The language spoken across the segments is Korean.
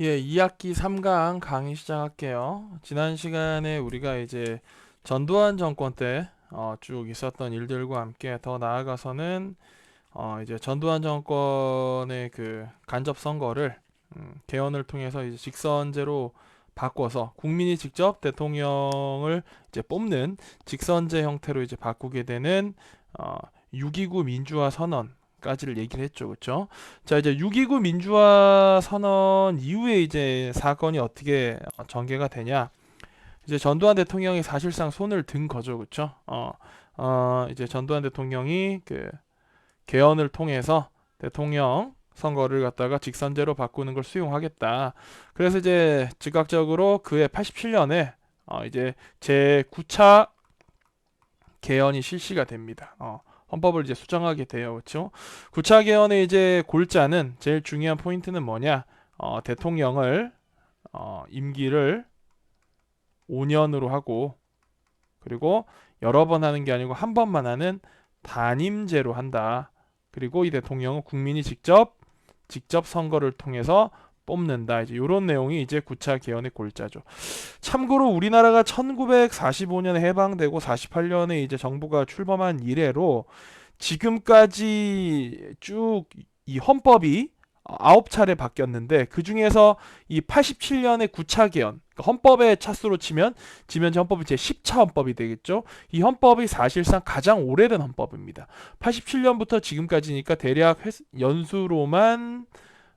예, 2학기 3강 강의 시작할게요. 지난 시간에 우리가 이제 전두환 정권 때 어, 쭉 있었던 일들과 함께 더 나아가서는 어, 이제 전두환 정권의 그 간접 선거를 음, 개헌을 통해서 이제 직선제로 바꿔서 국민이 직접 대통령을 이제 뽑는 직선제 형태로 이제 바꾸게 되는 어, 6.29 민주화 선언 까지를 얘기를 했죠. 그렇죠? 자, 이제 6.29 민주화 선언 이후에 이제 사건이 어떻게 어, 전개가 되냐? 이제 전두환 대통령이 사실상 손을 든 거죠. 그렇죠? 어, 어, 이제 전두환 대통령이 그 개헌을 통해서 대통령 선거를 갖다가 직선제로 바꾸는 걸 수용하겠다. 그래서 이제 즉각적으로 그해 87년에 어, 이제 제 9차 개헌이 실시가 됩니다. 어, 헌법을 이제 수정하게 돼요. 그렇죠? 9차 개헌의 이제 골자는 제일 중요한 포인트는 뭐냐? 어, 대통령을 어, 임기를 5년으로 하고 그리고 여러 번 하는 게 아니고 한 번만 하는 단임제로 한다. 그리고 이 대통령은 국민이 직접 직접 선거를 통해서 뽑는다. 이제 이런 내용이 이제 9차 개헌의 골자죠. 참고로 우리나라가 1945년에 해방되고 48년에 이제 정부가 출범한 이래로 지금까지 쭉 이 헌법이 아홉 차례 바뀌었는데 그 중에서 이 87년의 9차 개헌 그러니까 헌법의 차수로 치면 지면 헌법이 제 10차 헌법이 되겠죠. 이 헌법이 사실상 가장 오래된 헌법입니다. 87년부터 지금까지니까 대략 회, 연수로만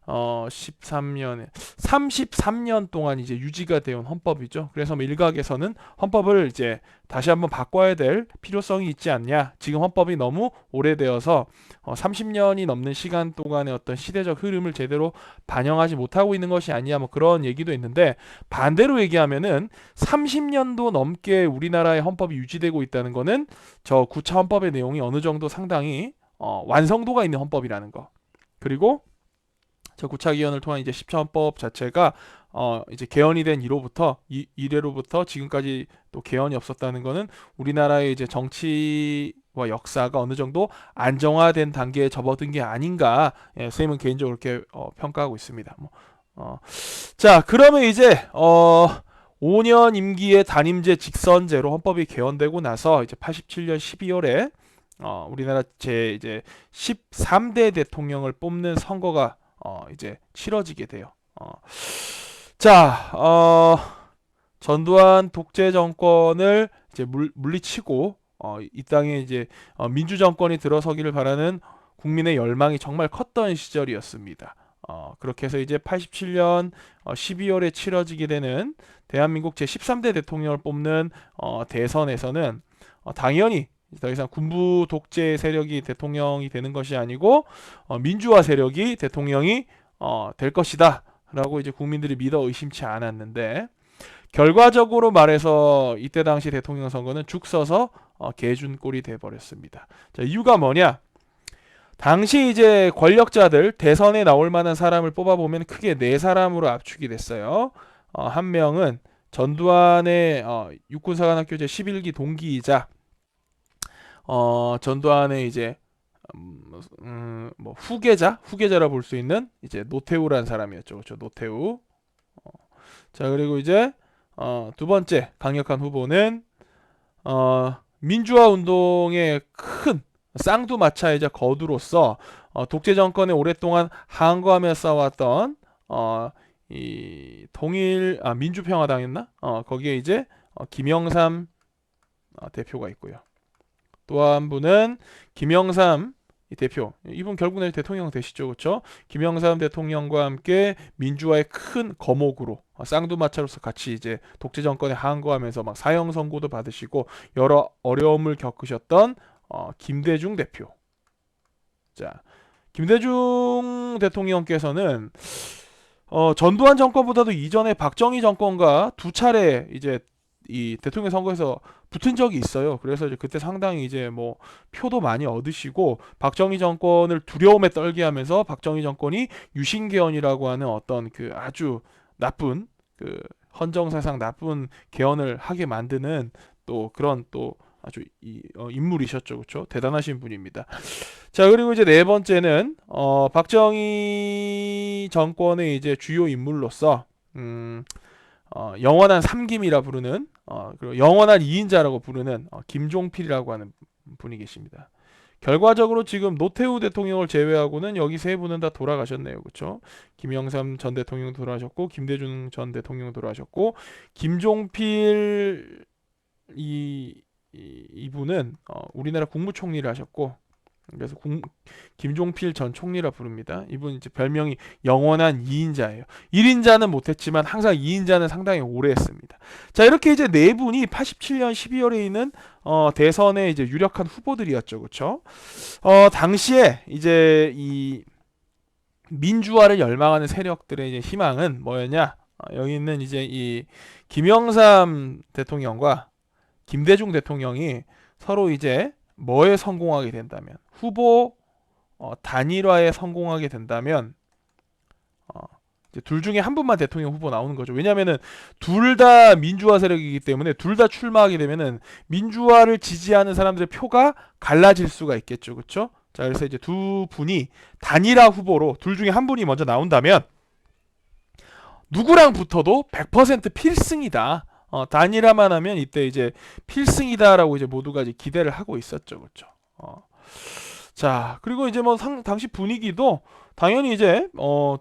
어 13년에 33년 동안 이제 유지가 되온 헌법이죠. 그래서 뭐 일각에서는 헌법을 이제 다시 한번 바꿔야 될 필요성이 있지 않냐. 지금 헌법이 너무 오래되어서 어 30년이 넘는 시간 동안의 어떤 시대적 흐름을 제대로 반영하지 못하고 있는 것이 아니냐 뭐 그런 얘기도 있는데 반대로 얘기하면은 30년도 넘게 우리나라의 헌법이 유지되고 있다는 거는 저 9차 헌법의 내용이 어느 정도 상당히 어 완성도가 있는 헌법이라는 거. 그리고 저 9차 개헌을 통한 이제 10차 헌법 자체가 어 이제 개헌이 된 이로부터 이, 이래로부터 지금까지 또 개헌이 없었다는 거는 우리나라의 이제 정치와 역사가 어느 정도 안정화된 단계에 접어든 게 아닌가 예, 선생님은 개인적으로 그렇게 어, 평가하고 있습니다. 뭐, 어. 자 그러면 이제 어 5년 임기의 단임제 직선제로 헌법이 개헌되고 나서 이제 87년 12월에 어, 우리나라 제 이제 13대 대통령을 뽑는 선거가 어, 이제 치러지게 돼요. 어. 자, 어, 전두환 독재 정권을 이제 물, 물리치고 어, 이 땅에 이제 어, 민주 정권이 들어서기를 바라는 국민의 열망이 정말 컸던 시절이었습니다. 어, 그렇게 해서 이제 87년 어, 12월에 치러지게 되는 대한민국 제 13대 대통령을 뽑는 어, 대선에서는 어, 당연히 더 이상 군부 독재 세력이 대통령이 되는 것이 아니고 어, 민주화 세력이 대통령이 어, 될 것이다. 라고 이제 국민들이 믿어 의심치 않았는데 결과적으로 말해서 이때 당시 대통령 선거는 죽 서서 어, 개준 꼴이 돼 버렸습니다. 자, 이유가 뭐냐? 당시 이제 권력자들 대선에 나올 만한 사람을 뽑아 보면 크게 네 사람으로 압축이 됐어요. 어, 한 명은 전두환의 어, 육군사관학교 제 11기 동기이자 어, 전두환의 이제 음, 음, 뭐 후계자, 후계자라 볼 수 있는 이제 노태우라는 사람이었죠. 그렇죠. 노태우. 어, 자, 그리고 이제 어, 두 번째 강력한 후보는 어, 민주화 운동의 큰 쌍두마차이자 거두로서 어, 독재 정권에 오랫동안 항거하며 싸웠던 어, 이 통일 아 민주평화당이었나? 어, 거기에 이제 어, 김영삼 어, 대표가 있고요. 또 한 분은 김영삼 대표. 이분 결국 내 대통령 되시죠. 그렇죠? 김영삼 대통령과 함께 민주화의 큰 거목으로 쌍두마차로서 같이 이제 독재 정권에 항거하면서 막 사형 선고도 받으시고 여러 어려움을 겪으셨던 어, 김대중 대표. 자 김대중 대통령께서는 어, 전두환 정권보다도 이전에 박정희 정권과 두 차례 이제 이 대통령 선거에서 붙은 적이 있어요. 그래서 이제 그때 상당히 이제 뭐 표도 많이 얻으시고 박정희 정권을 두려움에 떨게 하면서 박정희 정권이 유신개헌이라고 하는 어떤 그 아주 나쁜 그 헌정사상 나쁜 개헌을 하게 만드는 또 그런 또 아주 이, 어, 인물이셨죠, 그렇죠? 대단하신 분입니다. 자 그리고 이제 네 번째는 어, 박정희 정권의 이제 주요 인물로서 음, 어, 영원한 삼김이라 부르는 어, 그리고 영원한 이인자라고 부르는 어, 김종필이라고 하는 분이 계십니다. 결과적으로 지금 노태우 대통령을 제외하고는 여기 세 분은 다 돌아가셨네요. 그렇죠? 김영삼 전 대통령 돌아가셨고 김대중 전 대통령 돌아가셨고 김종필 이, 이 이분은 어, 우리나라 국무총리를 하셨고 그래서 국- 김종필 전 총리라 부릅니다. 이분 이제 별명이 영원한 2인자예요. 1인자는 못했지만 항상 2인자는 상당히 오래 했습니다. 자 이렇게 이제 네 분이 87년 12월에 있는 어, 대선의 이제 유력한 후보들이었죠, 그렇죠? 어, 당시에 이제 이 민주화를 열망하는 세력들의 이제 희망은 뭐였냐? 어, 여기 있는 이제 이 김영삼 대통령과 김대중 대통령이 서로 이제 뭐에 성공하게 된다면 후보 어, 단일화에 성공하게 된다면 어, 둘 중에 한 분만 대통령 후보 나오는 거죠. 왜냐하면은 둘 다 민주화 세력이기 때문에 둘 다 출마하게 되면은 민주화를 지지하는 사람들의 표가 갈라질 수가 있겠죠, 그렇죠? 자, 그래서 이제 두 분이 단일화 후보로 둘 중에 한 분이 먼저 나온다면 누구랑 붙어도 100% 필승이다. 어, 단일화만 하면 이때 이제 필승이다라고 이제 모두가 이제 기대를 하고 있었죠, 그렇죠? 어. 자, 그리고 이제 뭐 상, 당시 분위기도 당연히 이제 어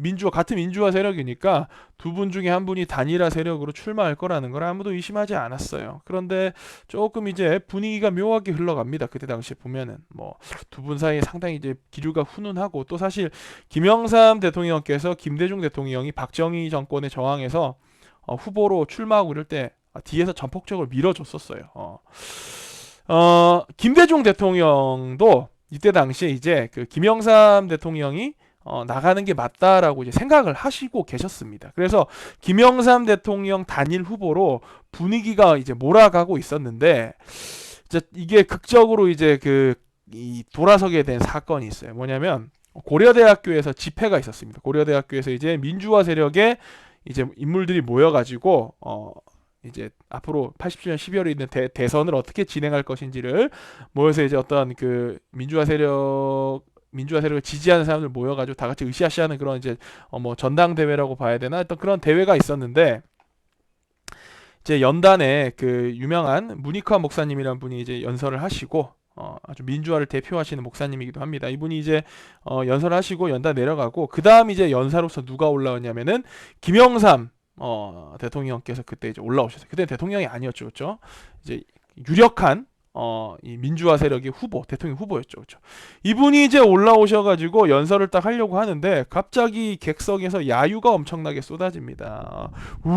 민주화 같은 민주화 세력이니까 두 분 중에 한 분이 단일화 세력으로 출마할 거라는 걸 아무도 의심하지 않았어요. 그런데 조금 이제 분위기가 묘하게 흘러갑니다. 그때 당시에 보면은 뭐 두 분 사이에 상당히 이제 기류가 훈훈하고 또 사실 김영삼 대통령께서 김대중 대통령이 박정희 정권에 저항해서 어, 후보로 출마하고 이럴 때 뒤에서 전폭적으로 밀어줬었어요. 어. 어, 김대중 대통령도 이때 당시에 이제 그 김영삼 대통령이 어, 나가는 게 맞다라고 이제 생각을 하시고 계셨습니다. 그래서 김영삼 대통령 단일 후보로 분위기가 이제 몰아가고 있었는데 이제 이게 극적으로 이제 그 이 돌아서게 된 사건이 있어요. 뭐냐면 고려대학교에서 집회가 있었습니다. 고려대학교에서 이제 민주화 세력의 이제 인물들이 모여가지고 어 이제 앞으로 87년 12월에 있는 대, 대선을 어떻게 진행할 것인지를 모여서 이제 어떤 그 민주화 세력 민주화 세력을 지지하는 사람들 모여가지고 다 같이 으쌰으쌰하는 그런 이제 어 뭐 전당대회라고 봐야 되나? 어떤 그런 대회가 있었는데 이제 연단에 그 유명한 무니카 목사님이라는 분이 이제 연설을 하시고 어, 아주 민주화를 대표하시는 목사님이기도 합니다. 이분이 이제 어, 연설을 하시고 연단 내려가고 그 다음 이제 연사로서 누가 올라왔냐면은 김영삼 어, 대통령께서 그때 이제 올라오셨어요. 그때 대통령이 아니었죠, 그렇죠? 이제 유력한 어, 이 민주화 세력의 후보, 대통령 후보였죠, 그렇죠? 이분이 이제 올라오셔가지고 연설을 딱 하려고 하는데 갑자기 객석에서 야유가 엄청나게 쏟아집니다. 우,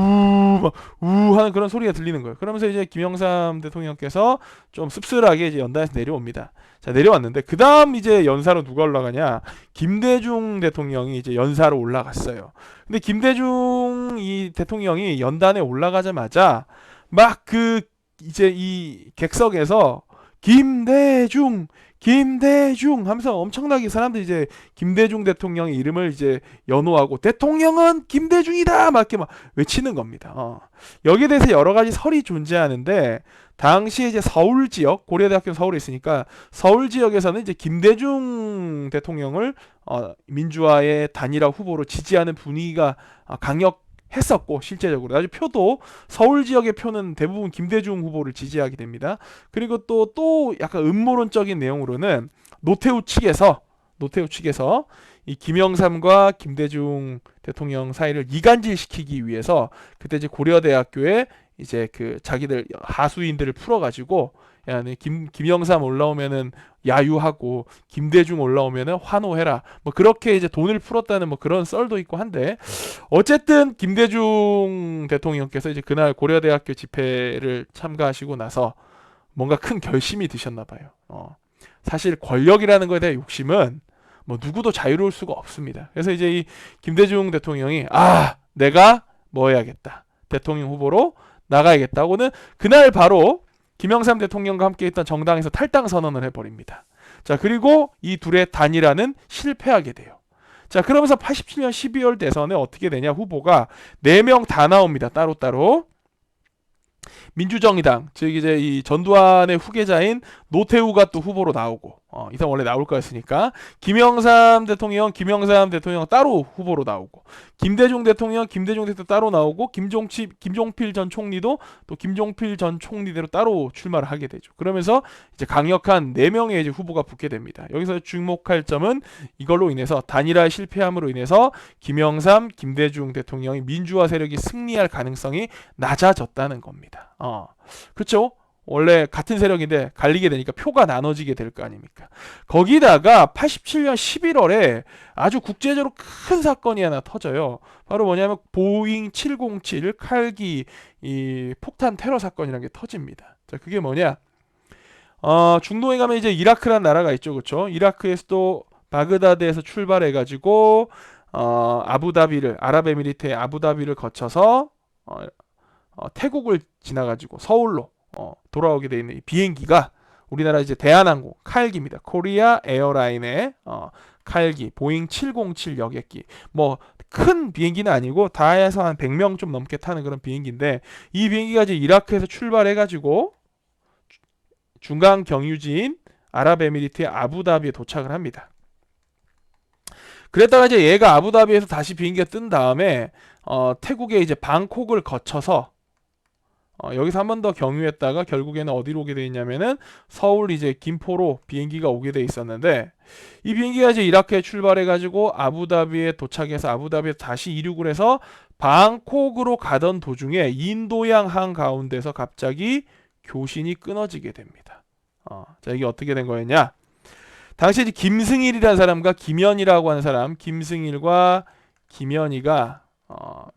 막, 우 하는 그런 소리가 들리는 거예요. 그러면서 이제 김영삼 대통령께서 좀 씁쓸하게 이제 연단에서 내려옵니다. 자 내려왔는데 그 다음 이제 연사로 누가 올라가냐? 김대중 대통령이 이제 연사로 올라갔어요. 근데 김대중 이 대통령이 연단에 올라가자마자 막그 이제 이 객석에서 김대중 김대중 하면서 엄청나게 사람들이 이제 김대중 대통령의 이름을 이제 연호하고 대통령은 김대중이다 막 이렇게 막 외치는 겁니다. 어. 여기에 대해서 여러 가지 설이 존재하는데 당시 이제 서울 지역 고려대학교 서울에 있으니까 서울 지역에서는 이제 김대중 대통령을 어, 민주화의 단일화 후보로 지지하는 분위기가 어, 강력 했었고 실제적으로 아주 표도 서울 지역의 표는 대부분 김대중 후보를 지지하게 됩니다. 그리고 또또 약간 음모론적인 내용으로는 노태우 측에서 노태우 측에서 이 김영삼과 김대중 대통령 사이를 이간질시키기 위해서 그때 이제 고려대학교에 이제 그 자기들 하수인들을 풀어가지고 야, 네, 김 김영삼 올라오면은 야유하고 김대중 올라오면은 환호해라. 뭐 그렇게 이제 돈을 풀었다는 뭐 그런 썰도 있고 한데 어쨌든 김대중 대통령께서 이제 그날 고려대학교 집회를 참가하시고 나서 뭔가 큰 결심이 드셨나 봐요. 어. 사실 권력이라는 거에 대한 욕심은 뭐 누구도 자유로울 수가 없습니다. 그래서 이제 이 김대중 대통령이 아 내가 뭐 해야겠다 대통령 후보로 나가야겠다고는 그날 바로 김영삼 대통령과 함께 있던 정당에서 탈당 선언을 해버립니다. 자 그리고 이 둘의 단일화는 실패하게 돼요. 자 그러면서 87년 12월 대선에 어떻게 되냐 후보가 4명 다 나옵니다. 따로따로 민주정의당 즉 이제 이 전두환의 후계자인 노태우가 또 후보로 나오고 어, 이상 원래 나올 거였으니까 김영삼 대통령 김영삼 대통령 따로 후보로 나오고 김대중 대통령 김대중 대통령 따로 나오고 김종치 김종필 전 총리도 또 김종필 전 총리대로 따로 출마를 하게 되죠. 그러면서 이제 강력한 네 명의 이제 후보가 붙게 됩니다. 여기서 주목할 점은 이걸로 인해서 단일화 실패함으로 인해서 김영삼 김대중 대통령이 민주화 세력이 승리할 가능성이 낮아졌다는 겁니다. 어. 그렇죠? 원래 같은 세력인데 갈리게 되니까 표가 나눠지게 될 거 아닙니까? 거기다가 87년 11월에 아주 국제적으로 큰 사건이 하나 터져요. 바로 뭐냐면 보잉 707 칼기 이 폭탄 테러 사건이라는 게 터집니다. 자, 그게 뭐냐? 어, 중동에 가면 이제 이라크란 나라가 있죠. 그렇죠? 이라크에서도 바그다드에서 출발해 가지고 어, 아부다비를 아랍에미리트의 아부다비를 거쳐서 어, 어, 태국을 지나 가지고 서울로 어, 돌아오게 돼 있는 이 비행기가 우리나라 이제 대한항공 칼기입니다. 코리아 에어라인의 어, 칼기 보잉 707 여객기 뭐 큰 비행기는 아니고 다 해서 한 100명 좀 넘게 타는 그런 비행기인데 이 비행기가 이제 이라크에서 출발해 가지고 중간 경유지인 아랍에미리트의 아부다비에 도착을 합니다. 그랬다가 이제 얘가 아부다비에서 다시 비행기가 뜬 다음에 어, 태국의 이제 방콕을 거쳐서 어, 여기서 한 번 더 경유했다가 결국에는 어디로 오게 돼 있냐면은 서울 이제 김포로 비행기가 오게 돼 있었는데 이 비행기가 이제 이라크에 출발해 가지고 아부다비에 도착해서 아부다비에 다시 이륙을 해서 방콕으로 가던 도중에 인도양 한 가운데서 갑자기 교신이 끊어지게 됩니다. 어, 자 이게 어떻게 된 거였냐? 당시 이제 김승일이라는 사람과 김현이라고 하는 사람, 김승일과 김현이가 어,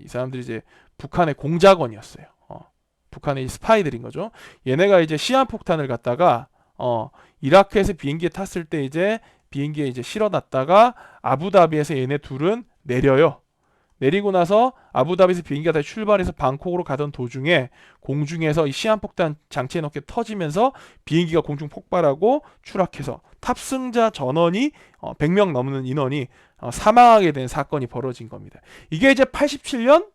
이 사람들이 이제 북한의 공작원이었어요. 북한의 스파이들인 거죠. 얘네가 이제 시한폭탄을 갖다가 어 이라크에서 비행기에 탔을 때 이제 비행기에 이제 실어놨다가 아부다비에서 얘네 둘은 내려요. 내리고 나서 아부다비에서 비행기가 다시 출발해서 방콕으로 가던 도중에 공중에서 이 시한폭탄 장치에 넣게 터지면서 비행기가 공중 폭발하고 추락해서 탑승자 전원이 어, 100명 넘는 인원이 어, 사망하게 된 사건이 벌어진 겁니다. 이게 이제 87년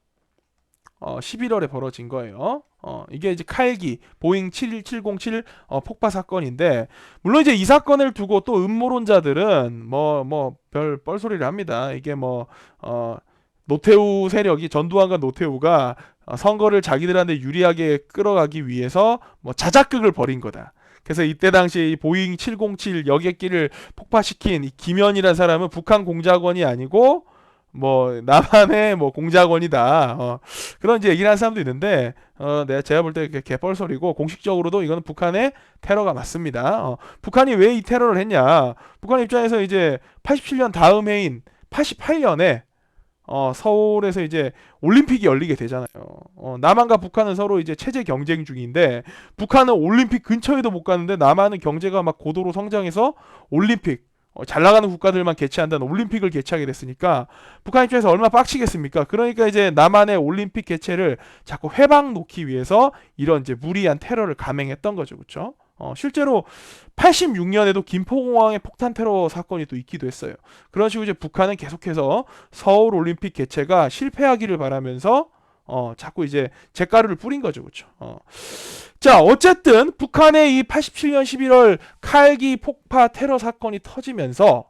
어, 11월에 벌어진 거예요. 어, 이게 이제 칼기 보잉 71707 어, 폭파 사건인데 물론 이제 이 사건을 두고 또 음모론자들은 뭐 뭐 별 뻘소리를 합니다. 이게 뭐 어, 노태우 세력이 전두환과 노태우가 어, 선거를 자기들한테 유리하게 끌어가기 위해서 뭐 자작극을 벌인 거다. 그래서 이때 당시에 이 보잉 707 여객기를 폭파시킨 이 김현이라는 사람은 북한 공작원이 아니고 뭐 나만의 뭐 공작원이다 어, 그런 이제 얘기를 하는 사람도 있는데 어, 내가 제가 볼 때 개뻘 소리고 공식적으로도 이거는 북한의 테러가 맞습니다. 어, 북한이 왜 이 테러를 했냐? 북한 입장에서 이제 87년 다음 해인 88년에 어, 서울에서 이제 올림픽이 열리게 되잖아요. 어, 남한과 북한은 서로 이제 체제 경쟁 중인데 북한은 올림픽 근처에도 못 가는데 남한은 경제가 막 고도로 성장해서 올림픽 어, 잘 나가는 국가들만 개최한다는 올림픽을 개최하게 됐으니까 북한 입장에서 얼마나 빡치겠습니까? 그러니까 이제 남한의 올림픽 개최를 자꾸 회방 놓기 위해서 이런 이제 무리한 테러를 감행했던 거죠, 그렇죠? 어, 실제로 86년에도 김포공항의 폭탄 테러 사건이 또 있기도 했어요. 그런 식으로 이제 북한은 계속해서 서울 올림픽 개최가 실패하기를 바라면서 어, 자꾸 이제 재가루를 뿌린 거죠, 그렇죠? 어. 자, 어쨌든 북한의 이 87년 11월 칼기 폭파 테러 사건이 터지면서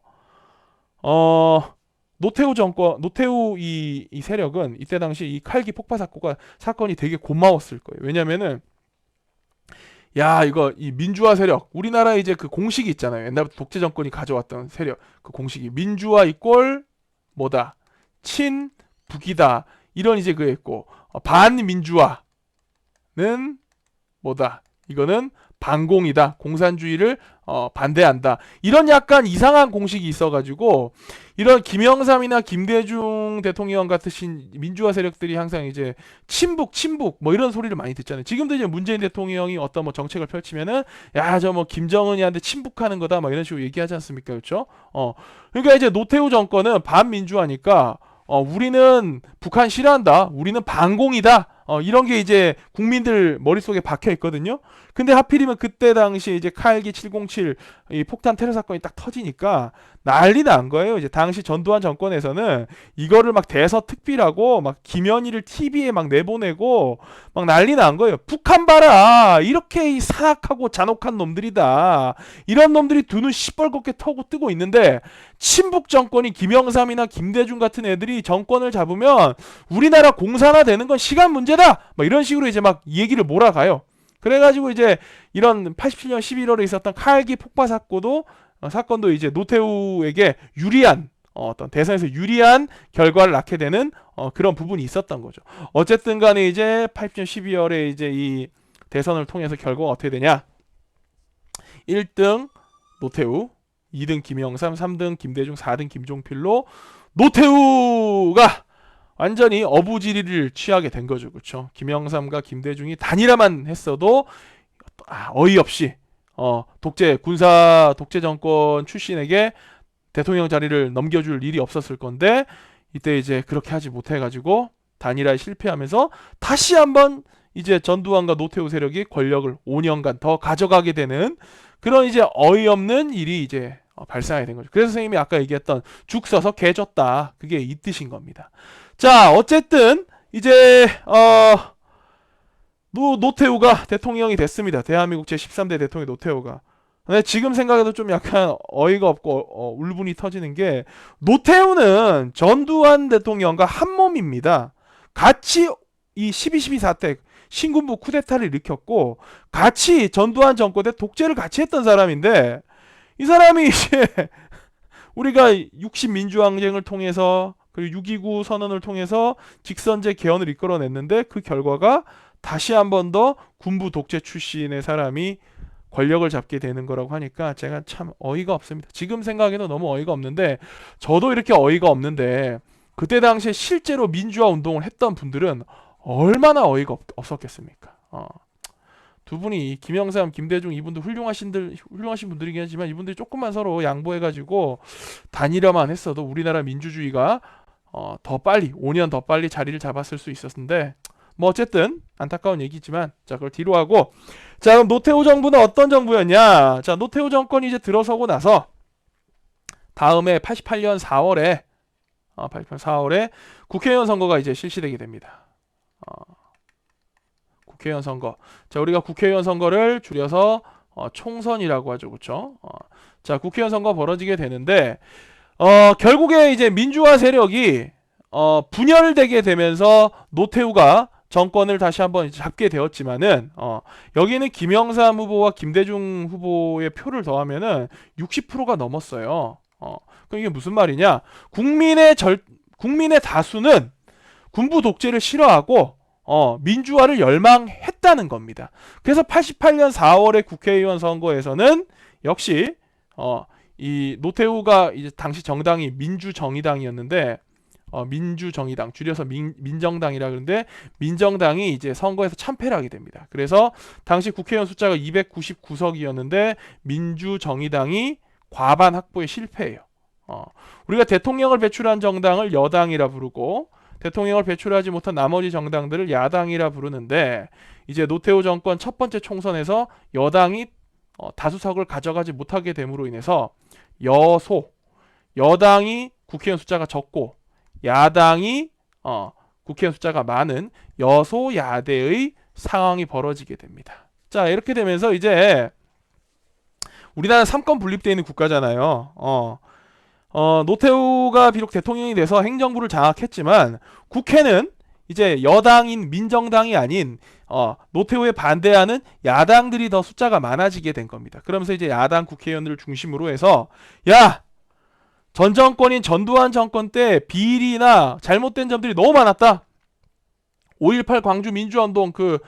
어 노태우 정권, 노태우 이, 이 세력은 이때 당시 이 칼기 폭파 사건과 사건이 되게 고마웠을 거예요. 왜냐면은 야 이거 이 민주화 세력 우리나라 이제 그 공식이 있잖아요. 옛날부터 독재 정권이 가져왔던 세력 그 공식이 민주화 이꼴 뭐다 친 북이다 이런 이제 그 있고 어, 반민주화는 뭐다? 이거는 반공이다. 공산주의를 어, 반대한다. 이런 약간 이상한 공식이 있어가지고 이런 김영삼이나 김대중 대통령 같으신 민주화 세력들이 항상 이제 친북, 친북 뭐 이런 소리를 많이 듣잖아요. 지금도 이제 문재인 대통령이 어떤 뭐 정책을 펼치면은 야 저 뭐 김정은이한테 친북하는 거다 막 이런 식으로 얘기하지 않습니까, 그렇죠? 어 그러니까 이제 노태우 정권은 반민주화니까 어, 우리는 북한 싫어한다. 우리는 반공이다. 어, 이런 게 이제 국민들 머릿속에 박혀 있거든요. 근데 하필이면 그때 당시 이제 칼기 707 이 폭탄 테러 사건이 딱 터지니까 난리 난 거예요. 이제 당시 전두환 정권에서는 이거를 막 대서특비라고 막 김현희를 TV에 막 내보내고 막 난리 난 거예요. 북한 봐라 이렇게 이 사악하고 잔혹한 놈들이다. 이런 놈들이 두 눈 시뻘겋게 터고 뜨고 있는데 친북 정권이 김영삼이나 김대중 같은 애들이 정권을 잡으면 우리나라 공산화 되는 건 시간 문제 다. 막 이런 식으로 이제 막이 얘기를 몰아가요. 그래가지고 이제 이런 87년 11월에 있었던 칼기 폭파 사건도 어, 사건도 이제 노태우에게 유리한 어, 어떤 대선에서 유리한 결과를 낳게 되는 어, 그런 부분이 있었던 거죠. 어쨌든 간에 이제 87년 12월에 이제 이 대선을 통해서 결과가 어떻게 되냐? 1등 노태우, 2등 김영삼, 3등 김대중, 4등 김종필로 노태우가 완전히 어부지리를 취하게 된 거죠. 그렇죠? 김영삼과 김대중이 단일화만 했어도 아, 어이없이 어, 독재 군사 독재 정권 출신에게 대통령 자리를 넘겨줄 일이 없었을 건데 이때 이제 그렇게 하지 못해 가지고 단일화에 실패하면서 다시 한번 이제 전두환과 노태우 세력이 권력을 5년간 더 가져가게 되는 그런 이제 어이없는 일이 이제 어, 발생하게 된 거죠. 그래서 선생님이 아까 얘기했던 죽 써서 개 줬다. 그게 이 뜻인 겁니다. 자, 어쨌든 이제 어 노, 노태우가 대통령이 됐습니다. 대한민국 제13대 대통령 노태우가. 근데 지금 생각해도 좀 약간 어이가 없고 어, 울분이 터지는 게 노태우는 전두환 대통령과 한 몸입니다. 같이 이 12.12 사태 신군부 쿠데타를 일으켰고 같이 전두환 정권의 독재를 같이 했던 사람인데 이 사람이 이제 우리가 60 민주항쟁을 통해서 그리고 6.29 선언을 통해서 직선제 개헌을 이끌어냈는데 그 결과가 다시 한 번 더 군부 독재 출신의 사람이 권력을 잡게 되는 거라고 하니까 제가 참 어이가 없습니다. 지금 생각에도 너무 어이가 없는데 저도 이렇게 어이가 없는데 그때 당시에 실제로 민주화 운동을 했던 분들은 얼마나 어이가 없, 없었겠습니까? 어. 두 분이 김영삼, 김대중 이분도 훌륭하신들 훌륭하신 분들이긴 하지만 이분들이 조금만 서로 양보해가지고 단일화만 했어도 우리나라 민주주의가 어, 더 빨리 5년 더 빨리 자리를 잡았을 수 있었는데 뭐 어쨌든 안타까운 얘기지만 자 그걸 뒤로 하고. 자 그럼 노태우 정부는 어떤 정부였냐? 자 노태우 정권이 이제 들어서고 나서 다음에 88년 4월에 어, 88년 4월에 국회의원 선거가 이제 실시되게 됩니다. 어, 국회의원 선거. 자 우리가 국회의원 선거를 줄여서 어, 총선이라고 하죠. 그렇죠 어, 자 국회의원 선거 벌어지게 되는데 어, 결국에 이제 민주화 세력이 어, 분열되게 되면서 노태우가 정권을 다시 한번 잡게 되었지만은 어, 여기는 김영삼 후보와 김대중 후보의 표를 더하면은 60%가 넘었어요. 어, 그럼 이게 무슨 말이냐? 국민의 절 국민의 다수는 군부 독재를 싫어하고 어, 민주화를 열망했다는 겁니다. 그래서 88년 4월의 국회의원 선거에서는 역시 어, 이 노태우가 이제 당시 정당이 민주정의당이었는데 어, 민주정의당 줄여서 민, 민정당이라 그러는데 민정당이 이제 선거에서 참패를 하게 됩니다. 그래서 당시 국회의원 숫자가 299석이었는데 민주정의당이 과반 확보에 실패해요. 어, 우리가 대통령을 배출한 정당을 여당이라 부르고 대통령을 배출하지 못한 나머지 정당들을 야당이라 부르는데 이제 노태우 정권 첫 번째 총선에서 여당이 어, 다수석을 가져가지 못하게 됨으로 인해서 여소 여당이 국회의원 숫자가 적고 야당이 어, 국회의원 숫자가 많은 여소야대의 상황이 벌어지게 됩니다. 자 이렇게 되면서 이제 우리나라 삼권 분립되어 있는 국가잖아요. 어, 어, 노태우가 비록 대통령이 돼서 행정부를 장악했지만 국회는 이제 여당인 민정당이 아닌 어, 노태우에 반대하는 야당들이 더 숫자가 많아지게 된 겁니다. 그러면서 이제 야당 국회의원들을 중심으로 해서 야! 전 정권인 전두환 정권 때 비리나 잘못된 점들이 너무 많았다. 5.18 광주 민주화운동 그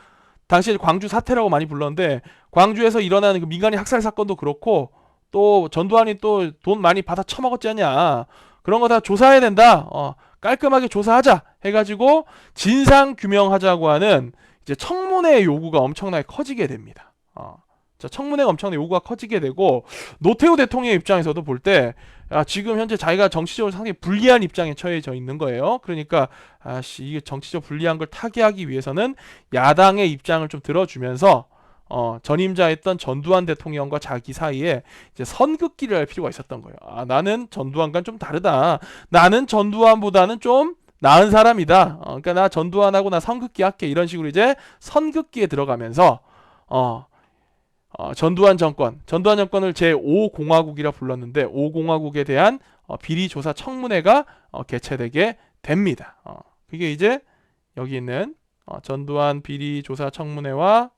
당시 광주 사태라고 많이 불렀는데 광주에서 일어나는 그 민간인 학살 사건도 그렇고 또 전두환이 또 돈 많이 받아 처먹었지 않냐. 그런 거 다 조사해야 된다. 어, 깔끔하게 조사하자 해가지고 진상 규명하자고 하는 이제 청문회 요구가 엄청나게 커지게 됩니다. 어. 자, 청문회가 엄청나게 요구가 커지게 되고 노태우 대통령 입장에서도 볼 때 아, 지금 현재 자기가 정치적으로 상당히 불리한 입장에 처해져 있는 거예요. 그러니까 아씨 이게 정치적 불리한 걸 타개하기 위해서는 야당의 입장을 좀 들어주면서 어, 전임자였던 전두환 대통령과 자기 사이에 이제 선긋기를 할 필요가 있었던 거예요. 아, 나는 전두환과는 좀 다르다. 나는 전두환보다는 좀 나은 사람이다. 어, 그러니까 나 전두환하고 나 선긋기 할게. 이런 식으로 이제 선긋기에 들어가면서 어, 어, 전두환 정권, 전두환 정권을 제5공화국이라 불렀는데 5공화국에 대한 어, 비리 조사 청문회가 어, 개최되게 됩니다. 어, 그게 이제 여기 있는 어, 전두환 비리 조사 청문회와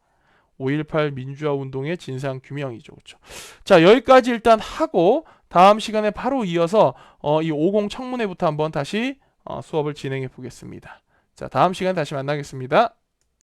5.18 민주화 운동의 진상 규명이죠. 그렇죠? 자, 여기까지 일단 하고 다음 시간에 바로 이어서 어, 이 50 청문회부터 한번 다시 어, 수업을 진행해 보겠습니다. 자, 다음 시간 다시 만나겠습니다.